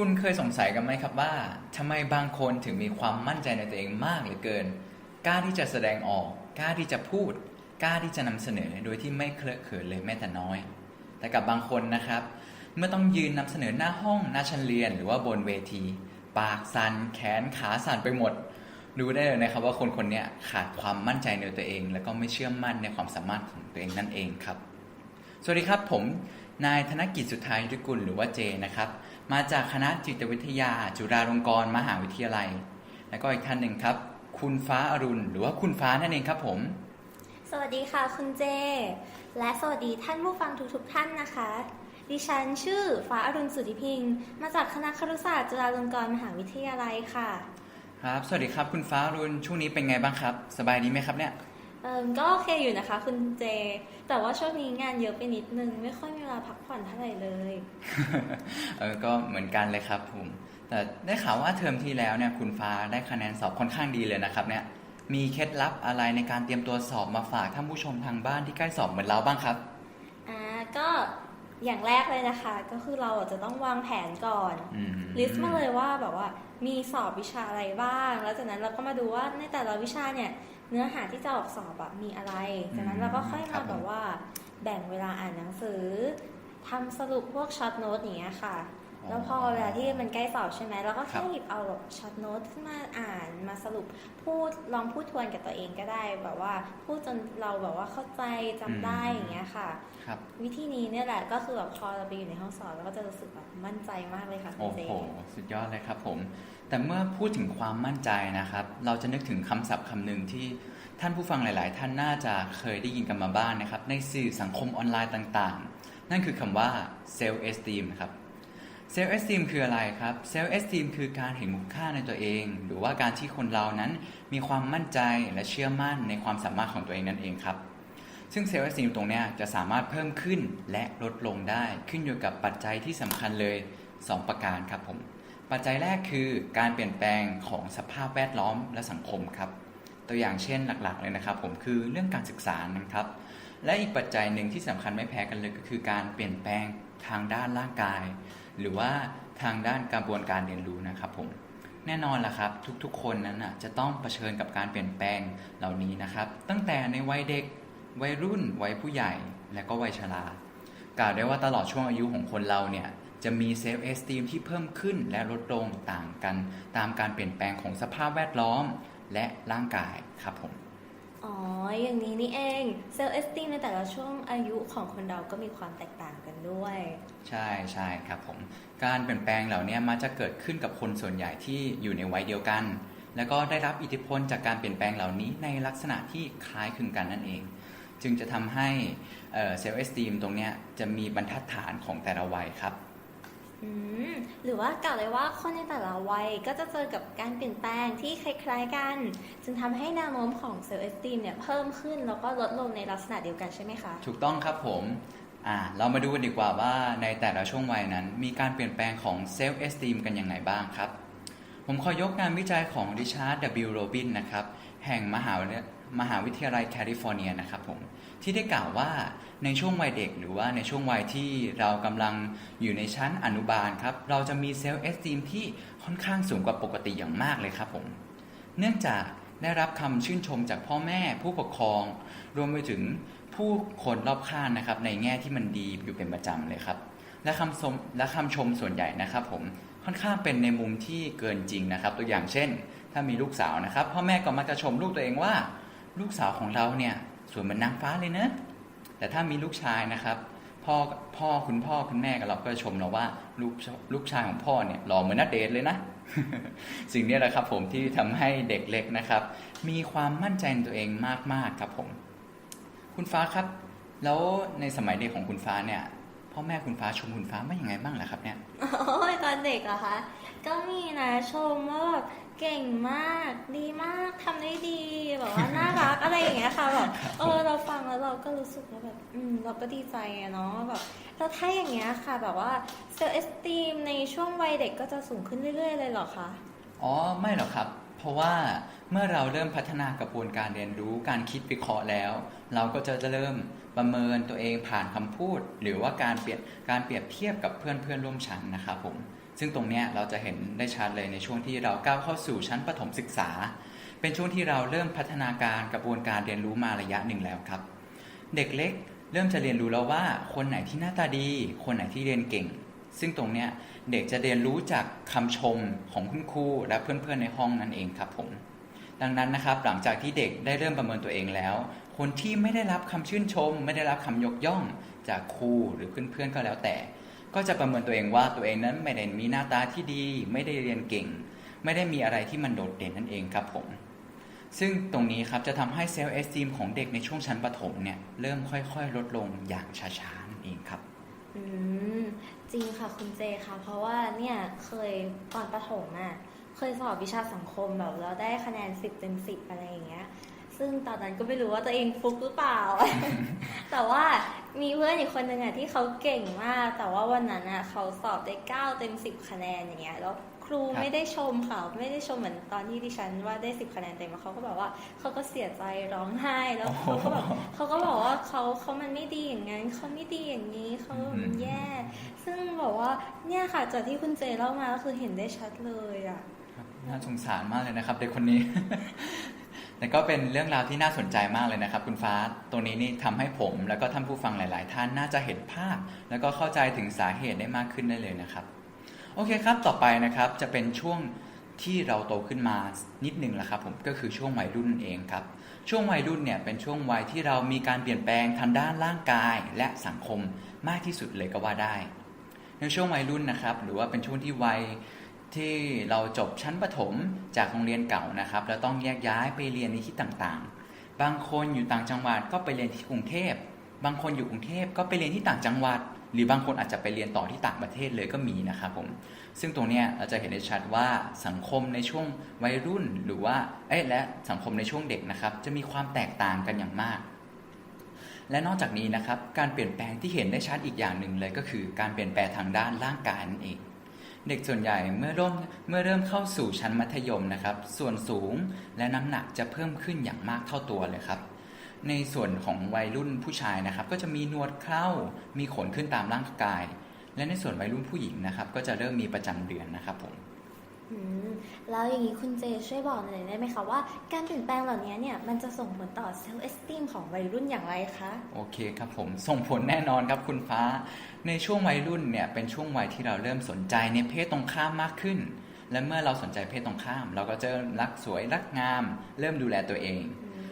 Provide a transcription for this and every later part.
คุณเคยสงสัยกันไหมครับว่าทำไมบางคนถึงมีความมั่นใจในตัวเองมากเหลือเกิน กล้าที่จะแสดงออก กล้าที่จะพูด กล้าที่จะนำเสนอโดยที่ไม่เคอะเขินเลยแม้แต่น้อย แต่กับบางคนนะครับ เมื่อต้องยืนนำเสนอหน้าห้องหน้าชั้นเรียนหรือว่าบนเวที ปากสั่นแขนขาสั่นไปหมด ดูได้เลยนะครับว่าคนคนนี้ขาดความมั่นใจในตัวเอง แล้วก็ไม่เชื่อมั่นในความสามารถของตัวเองนั่นเองครับ สวัสดีครับผมนายธนกิจสุทธายุทธกุลหรือว่าเจนะครับ มาจากคณะจิตวิทยา จุฬาลงกรณ์มหาวิทยาลัย และก็อีกท่านหนึ่งครับ คุณฟ้าอรุณ หรือว่าคุณฟ้านั่นเองครับผม สวัสดีค่ะคุณเจ และสวัสดีท่านผู้ฟังทุกๆท่านนะคะ ดิฉันชื่อฟ้าอรุณสุทธิพิงค์มาจากคณะครุศาสตร์จุฬาลงกรณ์มหาวิทยาลัยค่ะ ครับ สวัสดีครับ คุณฟ้าอรุณช่วงนี้เป็นไงบ้างครับ สบายดีไหมครับเนี่ย เอิมก็โอเคอยู่นะคะ คุณเจ แต่ว่าช่วงนี้งานเยอะไปนิดนึง ไม่ค่อยมีเวลาพักผ่อนเท่าไหร่เลย เออก็เหมือนกันเลยครับผม แต่ได้ข่าวว่าเทอมที่แล้วเนี่ยคุณฟ้าได้คะแนนสอบค่อนข้างดีเลยนะครับเนี่ย มีเคล็ดลับอะไรในการเตรียมตัวสอบมาฝากท่านผู้ชมทางบ้านที่ใกล้สอบเหมือนเราบ้างครับ อ่าก็อย่างแรกเลยนะคะ ก็คือเราจะต้องวางแผนก่อนอืมลิสต์มาเลยว่าแบบว่ามีสอบวิชาอะไรบ้าง แล้วจากนั้นเราก็มาดูว่าในแต่ละวิชาเนี่ย เนื้อหาที่จะออกสอบอะมีอะไร จากนั้นเราก็ค่อยครัมาบผมแบบว่าแบ่งเวลาอ่านหนังสือทำสรุปพวกช็อตโน้ตอย่างเงี้ยค่ะ แล้วพอเวลาที่มันใกล้สอบใช่ไหมเราก็ครัแค่บหยิบเอาแบบช็อตโน้ตขึ้นมาอ่านมาสรุปพูดลองพูดทวนกับตัวเองก็ได้ แบบว่าพูดจนเราแบบว่าเข้าใจจำได้อย่างเงี้ยค่ะครับวิธีนี้เนี่ยแหละก็คือแบบพอเราไปอยู่ในห้องสอบเราก็จะรู้สึกแบบมั่นใจมากเลยค่ะคุโอ้ณเจโหสุดยอดเลยครับผม แต่เมื่อพูดถึงความมั่นใจนะครับ เราจะนึกถึงคำศัพท์คำหนึ่งที่ท่านผู้ฟังหลาย ๆ ท่านน่าจะเคยได้ยินกันมาบ้างนะครับ ในสื่อสังคมออนไลน์ต่าง ๆ นั่นคือคำว่า self esteem ครับ self esteem คืออะไรครับ self esteem คือการเห็นคุณค่าในตัวเอง หรือว่าการที่คนเรานั้นมีความมั่นใจและเชื่อมั่นในความสามารถของตัวเองนั่นเองครับ ซึ่งเซลล์ e อ t ตรงนี้จะสามารถเพิ่มขึ้นและลดลงได้ขึ้นอยู่กับปัจจัยที่สำคัญเลย 2 ประการครับผม ปัจจัยแรกคือการเปลี่ยนแปลงของสภาพแวดล้อมและสังคมครับ ตัวอย่างเช่นหลักๆเลยนะครับ ผมคือเรื่องการศึกษานะครับ และอีกปัจจัยหนึ่งที่สำคัญไม่แพ้กันเลยก็คือการเปลี่ยนแปลงทางด้านร่างกาย หรือว่าทางด้านกระบวนการเรียนรู้นะครับผมแน่นอนละครับ ทุกๆ คนนั้นนะจะต้องเผชิญกับการเปลี่ยนแปลงเหล่านี้นะครับ ตั้งแต่ในวัยเด็กวัยรุ่นวัยผู้ใหญ่และก็วัยชรากล่าวได้ว่าตลอดช่วงอายุของคนเราเนี่ยจะมีเซลฟ์เอสตีมที่เพิ่มขึ้นและลดลงต่างกัน ตามการเปลี่ยนแปลงของสภาพแวดล้อมและร่างกายครับผม อ๋อ อย่างนี้นี่เอง เซลล์เอสติมในแต่ละช่วงอายุของคนเราก็มีความแตกต่างกัน ด้วย ใช่ใช่ครับผม การเปลี่ยนแปลงเหล่านี้มักจะเกิดขึ้นกับคนส่วนใหญ่ที่อยู่ในวัยเดียวกัน แล้วก็ได้รับอิทธิพลจากการเปลี่ยนแปลงเหล่านี้ในลักษณะที่คล้ายคลึงกันนั่นเอง จึงจะทำให้เซลล์เอสตีมตรงเนี้ยจะมีบรรทัดฐานของแต่ละวัยครับอืมหรือว่ากล่าวเลยว่าคนในแต่ละวัยก็จะเจอกับการเปลี่ยนแปลงที่คล้ายๆกัน จึงทำให้แนวโน้มของเซลล์เอสติมเนี่ยเพิ่มขึ้นแล้วก็ลดลงในลักษณะเดียวกันใช่ไหมคะ ถูกต้องครับผม อ่าเรามาดูกันดีกว่าว่าในแต่ละช่วงวัยนั้น มีการเปลี่ยนแปลงของเซลล์เอสตีมกันอยังไงบ้างครับ ผมขอยกงานวิจัยของริชาร์ด W. โรบินนะครับแห่งมหาวิมหาวิทยาลัยแคลิฟอร์เนียนะครับผมที่ได้กล่าวว่าในช่วงวัยเด็กหรือว่าในช่วงวัยที่เรากำลังอยู่ในชั้นอนุบาลครับเราจะมีเซลล์เอสตีมที่ค่อนข้างสูงกว่าปกติอย่างมากเลยครับผมเนื่องจาก ได้รับคำชื่นชมจากพ่อแม่ผู้ปกครอง รวมไปถึงผู้คนรอบข้างนะครับ ในแง่ที่มันดีอยู่เป็นประจำเลยครับ และคำชมและคำชมส่วนใหญ่นะครับ ผมค่อนข้างเป็นในมุมที่เกินจริงนะครับ ตัวอย่างเช่น ถ้ามีลูกสาวนะครับ พ่อแม่ก็มักจะชมลูกตัวเองว่า ลูกสาวของเราเนี่ยสวยเหมือนนางฟ้าเลยเนะแต่ถ้ามีลูกชายนะครับ พ่อพ่อคุณพ่อคุณแม่กับเราก็ชมเราว่าลูกลูกชายของพ่อเนี่ยหล่อเหมือนนัดเดทเลยนะ สิ่งนี้แหละครับผมที่ทำให้เด็กเล็กนะครับ มีความมั่นใจในตัวเองมากๆครับผม คุณฟ้าครับ แล้วในสมัยเด็กของคุณฟ้าเนี่ยพ่อแม่คุณฟ้าชมคุณฟ้าว่าอย่างไงบ้างล่ะครับเนี่ยโอ้ยตอนเด็กเหรอะคะ ก็มีนะชมว่าแบบเก่งมากดีมากทำได้ดีแบบว่าน่ารักอะไรอย่างเงี้ยค่ะแบบเออเราฟังแล้วเราก็รู้สึกว่าแบบอืมเราก็ดีใจอะเนาะแบบแล้วถ้าอย่างเงี้ยค่ะ แบบว่าเซลล์เอสตีมในช่วงวัยเด็กก็จะสูงขึ้นเรื่อย ๆ เลยเหรอคะอ๋อไม่หรอกครับ เพราะว่าเมื่อเราเริ่มพัฒนากระบวนการเรียนรู้การคิดวิเคราะห์แล้ว เราก็จะเริ่มประเมินตัวเองผ่านคำพูด หรือว่าการเปรียบการเปรียบเทียบกับเพื่อนเพื่อนร่วมชั้นนะครับผม ซึ่งตรงเนี้ยเราจะเห็นได้ชัดเลยในช่วงที่เราก้าวเข้าสู่ชั้นประถมศึกษา เป็นช่วงที่เราเริ่มพัฒนาการกระบวนการเรียนรู้มาระยะหนึ่งแล้วครับ เด็กเล็กเริ่มจะเรียนรู้แล้วว่าคนไหนที่หน้าตาดี คนไหนที่เรียนเก่ง ซึ่งตรงเนี้ยเด็กจะเรียนรู้จากคำชมของคุณครูและเพื่อนๆในห้องนั่นเองครับผม ดังนั้นนะครับหลังจากที่เด็กได้เริ่มประเมินตัวเองแล้ว คนที่ไม่ได้รับคำชื่นชม ไม่ได้รับคำยกย่องจากครูหรือเพื่อนๆก็แล้วแต่ ก็จะประเมินตัวเองว่าตัวเองนั้นไม่ได้มีหน้าตาที่ดี ไม่ได้เรียนเก่ง ไม่ได้มีอะไรที่มันโดดเด่นนั่นเองครับผม ซึ่งตรงนี้ครับจะทำให้เซลล์เอสติมของเด็กในช่วงชั้นประถมเนี่ยเริ่มค่อยๆ ลดลงอย่างช้าๆนั่นเองครับอืมจริงค่ะคุณเจค่ะ เพราะว่าเนี่ยเคยตอนประถมอะเคยสอบวิชาสังคมแบบแล้วได้คะแนนสิบเต็มสิบอะไรอย่างเงี้ยซึ่งตอนนั้นก็ไม่รู้ว่าตัวเองฟุกหรือเปล่า แต่ว่า มีเพื่อนอีกคนหนึ่งอะที่เขาเก่งมาก แต่ว่าวันนั้นอะเขาสอบได้เก้าเต็มสิบคะแนนอย่างเงี้ยแล้วครูครับ ไม่ได้ชมเขาไม่ได้ชมเหมือนตอนที่ดิฉันว่าได้สิบคะแนนเต็มแล้วเขาก็แบบว่าเขาก็เสียใจร้องไห้แล้วเขาก็แบบเขาก็บอกว่าเขาเขามันไม่ดีอย่างนั้นเขาไม่ดีอย่างนี้เขามันแย่ ซึ่งบอกว่าเนี่ยค่ะจากที่คุณเจเล่ามาก็คือเห็นได้ชัดเลยอะครับน่าสงสารมากเลยนะครับ เด็กคนนี้ แต่ก็เป็นเรื่องราวที่น่าสนใจมากเลยนะครับ คุณฟ้าตรงนี้นี่ทำให้ผมแล้วก็ท่านผู้ฟังหลาย ๆ ท่านน่าจะเห็นภาพ แล้วก็เข้าใจถึงสาเหตุได้มากขึ้นได้เลยนะครับ โอเคครับ ต่อไปนะครับจะเป็นช่วงที่เราโตขึ้นมานิดนึงแล้วครับผมก็คือช่วงวัยรุ่นเองครับ ช่วงวัยรุ่นเนี่ยเป็นช่วงวัยที่เรามีการเปลี่ยนแปลงทางด้านร่างกายและสังคมมากที่สุดเลยก็ว่าได้ ในช่วงวัยรุ่นนะครับ หรือว่าเป็นช่วงที่วัย ที่เราจบชั้นประถมจากโรงเรียนเก่านะครับ แล้วต้องแยกย้ายไปเรียนในที่ต่างๆ บางคนอยู่ต่างจังหวัดก็ไปเรียนที่กรุงเทพ บางคนอยู่กรุงเทพก็ไปเรียนที่ต่างจังหวัด หรือบางคนอาจจะไปเรียนต่อที่ต่างประเทศเลยก็มีนะครับผม ซึ่งตรงเนี้ยเราจะเห็นได้ชัดว่าสังคมในช่วงวัยรุ่นหรือว่า เอ้ยและสังคมในช่วงเด็กนะครับ จะมีความแตกต่างกันอย่างมากและนอกจากนี้นะครับ การเปลี่ยนแปลงที่เห็นได้ชัดอีกอย่างหนึ่งเลยก็คือ การเปลี่ยนแปลงทางด้านร่างกายนั่นเอง เด็กส่วนใหญ่เมื่อเริ่มเมื่อเริ่มเข้าสู่ชั้นมัธยมนะครับ ส่วนสูงและน้ำหนักจะเพิ่มขึ้นอย่างมากเท่าตัวเลยครับ ในส่วนของวัยรุ่นผู้ชายนะครับ ก็จะมีนวดเครามีขนขึ้นตามร่างกาย และในส่วนวัยรุ่นผู้หญิงนะครับ ก็จะเริ่มมีประจำเดือนนะครับผม แล้วอย่างนี้คุณเจช่วยบอกหน่อยได้ไหมคะว่าการเปลี่ยนแปลงเหล่านี้เนี่ยมันจะส่งผลต่อเซลล์เอสติมของวัยรุ่นอย่างไรคะโอเคครับผมส่งผลแน่นอนครับคุณฟ้า ในช่วงวัยรุ่นเนี่ยเป็นช่วงวัยที่เราเริ่มสนใจในเพศตรงข้ามมากขึ้น และเมื่อเราสนใจเพศตรงข้าม เราก็จะรักสวยรักงาม เริ่มดูแลตัวเอง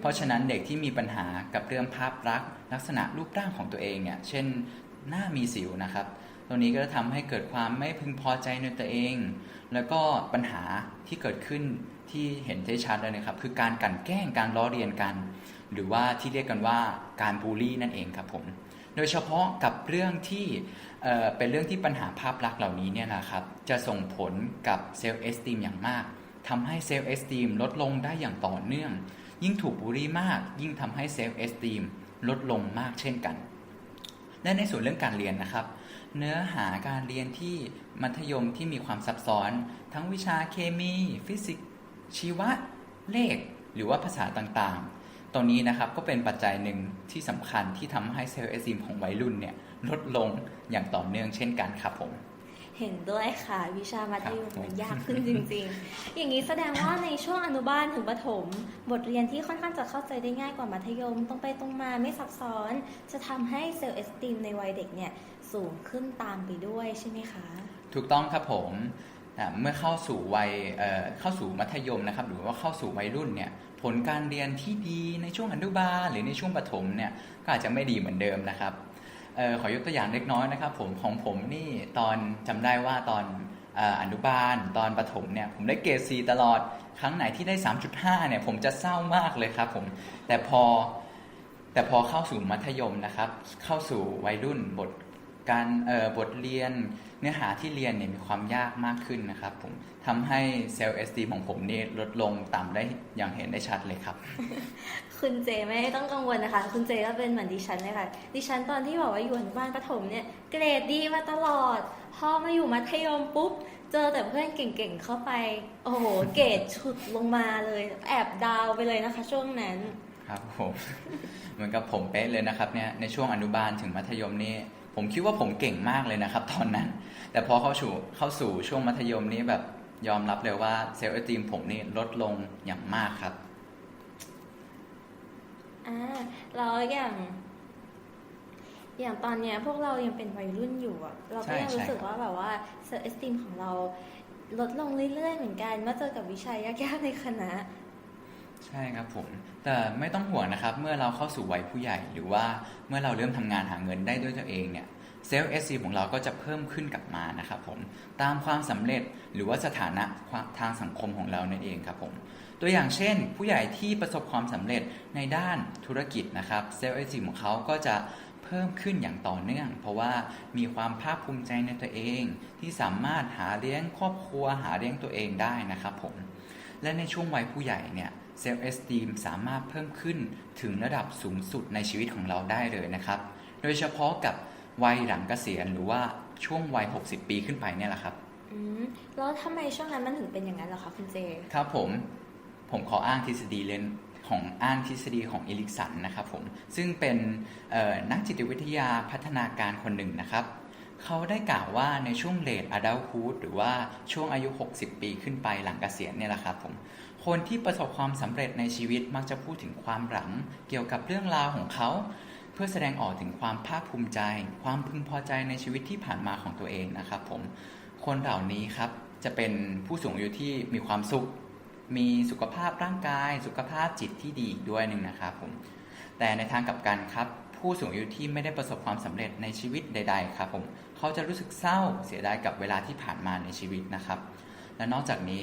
เพราะฉะนั้นเด็กที่มีปัญหากับเรื่องภาพลักษณ์ลักษณะรูปร่างของตัวเองเนี่ยเช่นหน้ามีสิวนะครับ ตรงนี้ก็จะทำให้เกิดความไม่พึงพอใจในตัวเอง แล้วก็ปัญหาที่เกิดขึ้นที่เห็นได้ชัดเลยนะครับ คือการกลั่นแกล้งการล้อเลียนกัน หรือว่าที่เรียกกันว่าการบูลลี่นั่นเองครับผมโดยเฉพาะกับเรื่องที่เเป็นเรื่องที่ปัญหาภาพลักษณ์เหล่านี้เนี่ยนะครับจะส่งผลกับเซลล์เอสติมอย่างมากทำให้เซลล์เอสติมลดลงได้อย่างต่อเนื่อง ยิ่งถูกบูลลี่มาก ยิ่งทำให้เซลล์เอสติมลดลงมากเช่นกันและในส่วนเรื่องการเรียนนะครับ เนื้อหาการเรียนที่มัธยมที่มีความซับซ้อน ทั้งวิชาเคมี ฟิสิกส์ ชีวะ เลข หรือว่าภาษาต่างๆ ตรงนี้นะครับก็เป็นปัจจัยหนึ่งที่สำคัญที่ทำให้เซลล์เอสติมของวัยรุ่นเนี่ยลดลงอย่างต่อเนื่องเช่นกันครับผม เห็นด้วยค่ะวิชามัธยมครับผมมันยากขึ้นจริง ๆ อย่างนี้แสดงว่าในช่วงอนุบาลถึงประถม บทเรียนที่ค่อนข้างจะเข้าใจได้ง่ายกว่ามัธยมตรงไปตรงมาไม่ซับซ้อน จะทำให้เซลล์เอสติมในวัยเด็กเนี่ยสูงขึ้นตามไปด้วยใช่ไหมคะ ถูกต้องครับผมอ่าเมื่อเข้าสู่วัยเอ่อเข้าสู่มัธยมนะครับ หรือว่าเข้าสู่วัยรุ่นเนี่ยผลการเรียนที่ดีในช่วงอนุบาลหรือในช่วงประถมเนี่ยก็อาจจะไม่ดีเหมือนเดิมนะครับเออขอยกตัวอย่างเล็กน้อยนะครับผมของผมนี่ตอนจำได้ว่าตอนออนุบาลตอนประถมเนี่ยผมได้เกรดซีตลอดครั้งไหนที่ได้ 3.5เนี่ยผมจะเศร้ามากเลยครับผมแต่พอแต่พอเข้าสู่มัธยมนะครับ เข้าสู่วัยรุ่นบท การเอ่อบทเรียนเนื้อหาที่เรียนเนี่ยมีความยากมากขึ้นนะครับผมทำให้เซลล์เอสตีของผมนี่ลดลงต่ำได้อย่างเห็นได้ชัดเลยครับ คุณเจไม่ต้องกังวลนะคะ คุณเจก็เป็นเหมือนดิฉันเลยค่ะดิฉันตอนที่บอกว่าอยู่อนุบาลประถมเนี่ยเกรดดีมาตลอด พอมาอยู่มัธยมปุ๊บเจอแต่เพื่อนเก่งๆเข้าไป โอ้โหเกรดฉุดลงมาเลย แอบดาวไปเลยนะคะ ช่วงนั้นครับผมเหมือนกับผมเป๊ะเลยนะครับเนี่ยในช่วงอนุบาลถึงมัธยมนี่ ผผมคิดว่าผมเก่งมากเลยนะครับ ตอนนั้น แต่พอเข้าสู่เข้าสู่ช่วงมัธยมนี้แบบยอมรับเลยว่าเซลล์เอตีมผมนี่ลดลงอย่างมากครับอ่าแล้วอย่าง อย่างตอนเนี้ยพวกเรายังเป็นวัยรุ่นอยู่อะเราก็ใช่ยังรู้สึกใช่ครับว่าแบบว่าเซลล์เอสติมของเราลดลงเรื่อยๆเหมือนกันเมื่อเจอกับวิชายากๆในคณะ ใช่ครับผม แต่ไม่ต้องห่วงนะครับ เมื่อเราเข้าสู่วัยผู้ใหญ่ หรือว่าเมื่อเราเริ่มทำงานหาเงินได้ด้วยตัวเองเนี่ยเซลล์เอสของเราก็จะเพิ่มขึ้นกลับมานะครับผมตามความสำเร็จหรือว่าสถานะทางสังคมของเรานั่นเองครับผมตัวอย่างเช่น ผู้ใหญ่ที่ประสบความสำเร็จในด้านธุรกิจนะครับเซลล์เอสของเขาก็จะเพิ่มขึ้นอย่างต่อเนื่อง เพราะว่ามีความภาคภูมิใจในตัวเอง ที่สามารถหาเลี้ยงครอบครัวหาเลี้ยงตัวเองได้นะครับผมและในช่วงวัยผู้ใหญ่เนี่ย เซลล์เอสตีมสามารถเพิ่มขึ้นถึงระดับสูงสุดในชีวิตของเราได้เลยนะครับ โดยเฉพาะกับวัยหลังเกษียณหรือว่าช่วงวัย 60 ปีขึ้นไปเนี่ยแหละครับอืมแล้วทำไมช่วงนั้นมันถึงเป็นอย่างนั้นเหรอคะคุณเจ ครับผมผมขออ้างทฤษฎีเลนของอ้างทฤษฎีของเอลิกสันนะครับผมซึ่งเป็นเอ่อนักจิตวิทยาพัฒนาการคนหนึ่งนะครับ เขาได้กล่าวว่าในช่วงเลดอดัลฮูดหรือว่าช่วงอายุ 60 ปีขึ้นไปหลังเกษียณเนี่ยแหละครับผม คนที่ประสบความสำเร็จในชีวิตมักจะพูดถึงความหลังเกี่ยวกับเรื่องราวของเขา เพื่อแสดงออกถึงความภาคภูมิใจ ความพึงพอใจในชีวิตที่ผ่านมาของตัวเองนะครับผมคนเหล่านี้ครับจะเป็นผู้สูงอายุที่มีความสุข มีสุขภาพร่างกาย สุขภาพจิตที่ดีอีกด้วยหนึ่งนะครับผมแต่ในทางกลับกันครับ ผู้สูงอายุที่ไม่ได้ประสบความสำเร็จในชีวิตใด ๆ ครับผมเขาจะรู้สึกเศร้าเสียดายกับเวลาที่ผ่านมาในชีวิตนะครับ และนอกจากนี้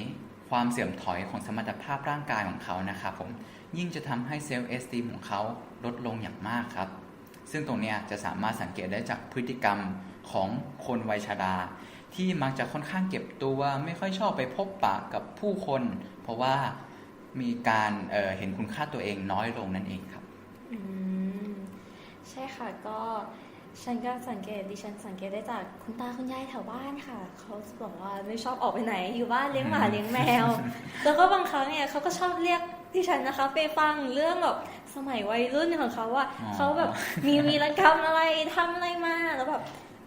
ความเสื่อมถอยของสมรรถภาพร่างกายของเขานะครับผมยิ่งจะทำให้เซลล์เอสตีมของเขาลดลงอย่างมากครับ ซึ่งตรงนี้จะสามารถสังเกตได้จากพฤติกรรมของคนวัยชราที่มักจะค่อนข้างเก็บตัวไม่ค่อยชอบไปพบปะกับผู้คน เพราะว่ามีการเเห็นคุณค่าตัวเองน้อยลงนั่นเองครับ อืม ใช่ค่ะก็ ฉันก็สังเกตดิฉันสังเกตได้จากคุณตาคุณยายแถวบ้านค่ะ เขาบอกว่าไม่ชอบออกไปไหน อยู่บ้านเลี้ยงหมาเลี้ยงแมว แล้วก็บางครั้งเนี่ยเขาก็ชอบเรียกดิฉันนะคะ ไปฟังเรื่องแบบสมัยวัยรุ่นของเขาว่าอ๋อเขาแบบมีวีรกรรมอะไรทำอะไรมาแล้วแบบ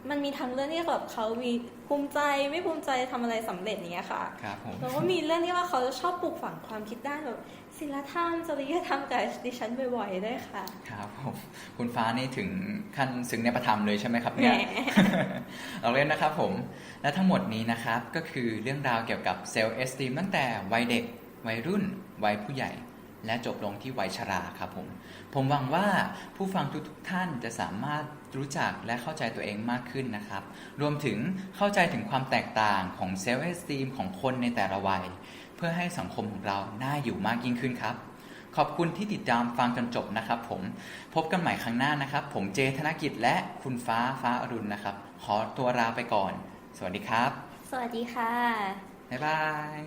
มันมีทั้งเรื่องที่แบบเขามีภูมิใจไม่ภูมิใจทำอะไรสำเร็จอย่างเนี้ยค่ะครับผมแล้วก็มีเรื่องที่ว่าเขาจะชอบปลูกฝังความคิดด้านแบบศิลธรรมจริยธรรมกับดิฉันบ่อยๆด้วยค่ะ ครับผมคุณฟ้านี่ถึงขั้นซึ้งในประธรรมเลยใช่ไหมครับแหมเนี่ยเราเล่นนะครับผม และทั้งหมดนี้นะครับก็คือเรื่องราวเกี่ยวกับเซลล์เอสตีมตั้งแต่วัยเด็กวัยรุ่นวัยผู้ใหญ่ และจบลงที่วัยชราครับผม ผมหวังว่าผู้ฟังทุกๆท่านจะสามารถรู้จักและเข้าใจตัวเองมากขึ้นนะครับ รวมถึงเข้าใจถึงความแตกต่างของเซลล์เอสตีมของคนในแต่ละวัย เพื่อให้สังคมของเราน่าอยู่มากยิ่งขึ้นครับ ขอบคุณที่ติดตามฟังจนจบนะครับผม พบกันใหม่ครั้งหน้านะครับ ผมเจธนกิจและคุณฟ้าฟ้าอรุณนะครับ ขอตัวลาไปก่อน สวัสดีครับ สวัสดีค่ะ บ๊ายบาย